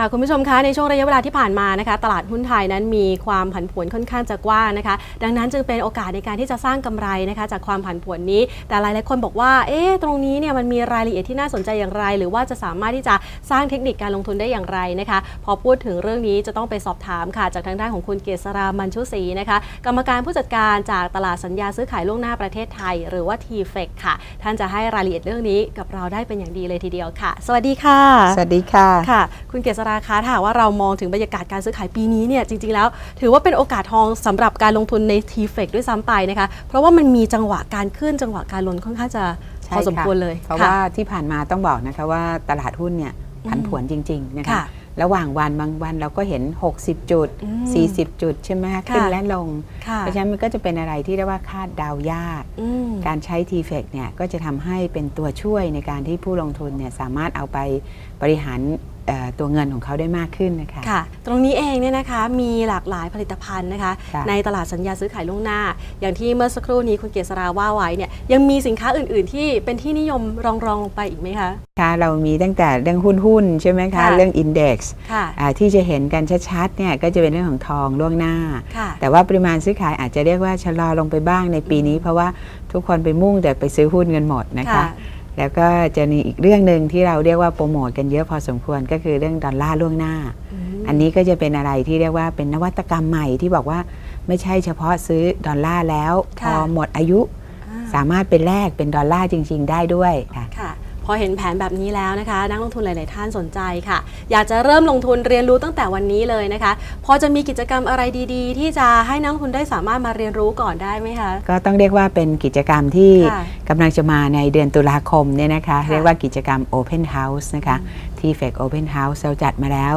ค่ะคุณผู้ชมคะในช่วงระยะเวลาที่ผ่านมานะคะ ตลาดหุ้นไทยนั้นมีความผันผวนค่อนข้างจะกว้างนะคะ ดังนั้นจึงเป็นโอกาสในการที่จะสร้างกำไรนะคะ จากความผันผวนนี้ แต่หลายๆคนบอกว่า เอ๊ะตรงนี้เนี่ยมันมีรายละเอียดที่น่าสนใจอย่างไร หรือว่าจะสามารถที่จะ สร้างเทคนิคการลงทุนได้อย่างไรนะคะ พอพูดถึงเรื่องนี้จะต้องไปสอบถามค่ะ จากทางด้านของคุณเกษรามันชุศรีนะคะ กรรมการผู้จัดการจากตลาดสัญญาซื้อขายล่วงหน้าประเทศไทย หรือว่า t f e c ค่ะ ท่านจะให้รายละเอียดเรื่องนี้กับเราได้เป็นอย่างดีเลยทีเดียวค่ะ สวัสดีค่ะ สวัสดีค่ะค่ะ คุณเกษราคะถ้าหากว่าเรามองถึงบรรยากาศการซื้อขายปีนี้เนี่ยจริงๆแล้ว ถือว่าเป็นโอกาสทองสำหรับการลงทุนใน t f e c ด้วยซ้ำไปนะคะ เพราะว่ามันมีจังหวะการขึ้นจังหวะการลงค่อนข้างจะพอสมควรเลย เพราะค่ว่าที่ผ่านมาต้องบอกนะคะว่าตลาดหุ้นเนี่ย ผันผวนจริง ๆ นะคะค่ะระหว่างวันบางวันเราก็เห็น 60 จุดอืม40 จุด ใช่ไหมคะค่ะขึ้นและลงค่ะเพราะฉะนั้นมันก็จะเป็นอะไรที่เรียกว่าคาดเดาวยากอืมการใช้ t f e c เนี่ยก็จะทำให้เป็นตัวช่วยในการที่ผู้ลงทุนเนี่ยสามารถเอาไปบริหารเอ่อตัวเงินของเขาได้มากขึ้นนะคะ ค่ะ ตรงนี้เองเนี่ยนะคะมีหลากหลายผลิตภัณฑ์นะคะ ค่ะในตลาดสัญญาซื้อขายล่วงหน้า อย่างที่เมื่อสักครู่นี้คุณเกษราว่าไว้เนี่ยยังมีสินค้าอื่น ๆ ที่เป็นที่นิยมรองรองลงไปอีกไหมคะ ค่ะเรามีตั้งแต่เรื่องหุ้นหุ้นๆใช่ไหมคะ ค่ะ เรื่อง Index ค่ะอ่าที่จะเห็นกันชัดๆเนี่ยก็จะเป็นเรื่องของทองล่วงหน้า ค่ะ แต่ว่าปริมาณซื้อขายอาจจะเรียกว่าชะลอลงไปบ้างในปีนี้ เพราะว่าทุกคนไปมุ่งแต่ไปซื้อหุ้นกันหมดนะคะค่ะ แล้วก็จะมีอีกเรื่องหนึ่งที่เราเรียกว่าโปรโมทกันเยอะพอสมควรก็คือเรื่องดอลลาร์ล่วงหน้ามอันนี้ก็จะเป็นอะไรที่เรียกว่าเป็นนวัตกรรมใหม่ที่บอกว่าไม่ใช่เฉพาะซื้อดอลลาร์แล้วพค่ะอหมดอายุอ่าสามารถเป็นแลกเป็นดอลลาร์จริง ๆ ได้ด้วยค่ะค่ะพ อเห็นแผนแบบนี้แล้วนะคะ นักลงทุนหลาย ๆ ท่านสนใจค่ะ อยากจะเริ่มลงทุนเรียนรู้ตั้งแต่วันนี้เลยนะคะ พอจะมีกิจกรรมอะไรดี ๆ ที่จะให้นักลงทุนได้สามารถมาเรียนรู้ก่อนได้ไหมคะ ก็ต้องเรียกว่าเป็นกิจกรรมที่ค่ะกำลังจะมาในเดือนตุลาคมเนี่ยนะคะ ค่ะเรียกว่ากิจกรรม Open House นะคะที่ f e c Open House เราจัดมาแล้ว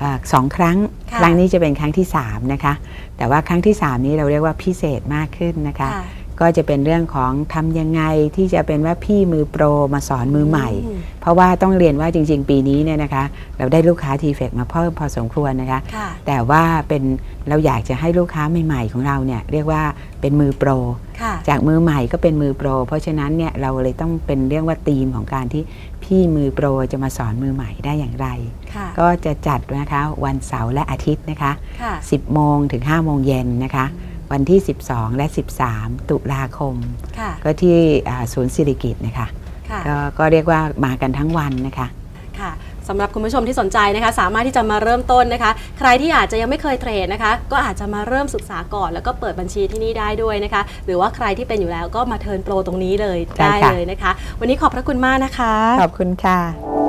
เอ่อสองครั้ง ค่ะ ครั้งนี้จะเป็นครั้งที่ 3 นะคะ แต่ว่าครั้งที่ 3 นี้เราเรียกว่าพิเศษมากขึ้นนะคะ ค่ะ ก็จะเป็นเรื่องของทำยังไงที่จะเป็นว่าพี่มือโปรมาสอนมือใหม่อืมเพราะว่าต้องเรียนว่าจริง ๆ ปีนี้เนี่ยนะคะ เราได้ลูกค้า t f e c มาเพิ่มพอสมควรนะคะค่ะแต่ว่าเป็นเราอยากจะให้ลูกค้าใหม่ ๆ ของเราเนี่ยเรียกว่าเป็นมือโปรค่ะจากมือใหม่ก็เป็นมือโปร เพราะฉะนั้นเนี่ยเราเลยต้องเป็นเรียกว่าธีมของการที่พี่มือโปรจะมาสอนมือใหม่ได้อย่างไรค่ะก็จะจัดนะคะวันเสาร์และอาทิตย์นะคะค่ะ10 โมงถึง 5 โมงเย็นนะคะ วันที่ 12 และ 13 ตุลาคม ค่ะ ก็ที่อ่าศูนย์สิริกิตนะคะค่ะ ก็ก็เรียกว่ามากันทั้งวันนะคะ ค่ะสำหรับคุณผู้ชมที่สนใจนะคะ สามารถที่จะมาเริ่มต้นนะคะ ใครที่อาจจะยังไม่เคยเทรดนะคะ ก็อาจจะมาเริ่มศึกษาก่อนแล้วก็เปิดบัญชีที่นี่ได้ด้วยนะคะ หรือว่าใครที่เป็นอยู่แล้วก็มาเทิร์นโปรตรงนี้เลยใช่ได้ค่ะ เลยนะคะ วันนี้ขอบพระคุณมากนะคะ ขอบคุณค่ะ